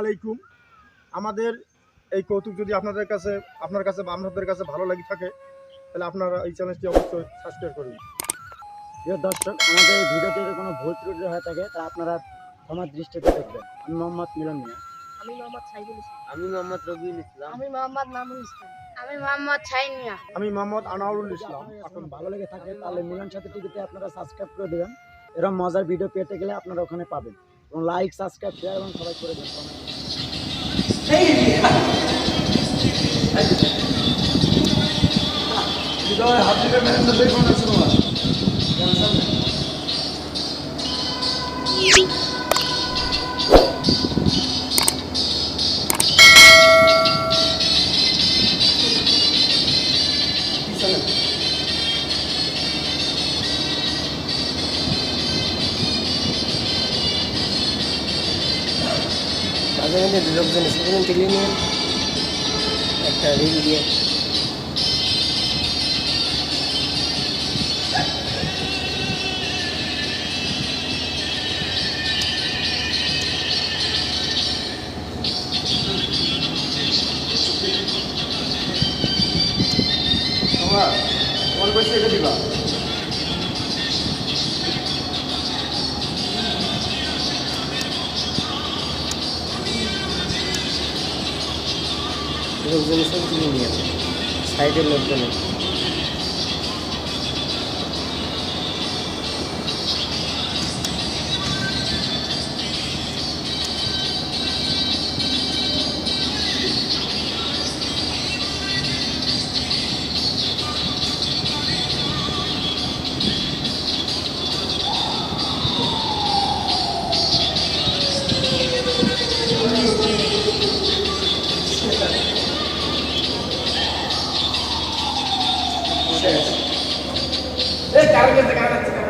আলাইকুম। আমাদের এই কৌতুক যদি আপনাদের কাছে আপনার কাছে বা আপনাদের কাছে ভালো লাগে থাকে তাহলে আপনারা এই চ্যানেলটি অবশ্যই সাবস্ক্রাইব করুন। প্রিয় দর্শক আমাদের এই ভিডিওতে যদি কোনো ভুল ত্রুটি হয়ে থাকে তা আপনারা ক্ষমার দৃষ্টিতে দেখবেন। আমি মোহাম্মদ মিলন মিয়া। আমি মোহাম্মদ সাইদুল ইসলাম। আমি মোহাম্মদ রবিউল ইসলাম। আমি মোহাম্মদ নামুল ইসলাম। আমি মোহাম্মদ শাহিন মিয়া। আমি মোহাম্মদ আনাউরুল ইসলাম। এখন ভালো লেগে থাকে তাহলে মিলন সাথে টিভিতে আপনারা সাবস্ক্রাইব করে দেবেন। এরকম মজার ভিডিও পেতে গেলে আপনারা ওখানে পাবেন। এবং লাইক সাবস্ক্রাইব শেয়ার এবং সবাই করে দেন comment। মাঝে লোকজন সেদিন তুলে নিয়ে একটা রিল দিয়ে। তোমার বসে এটা দিবা? লোকজন সব তুলে নিয়ে সাইডের লোকজনের। এই কার গেছে কার গেছে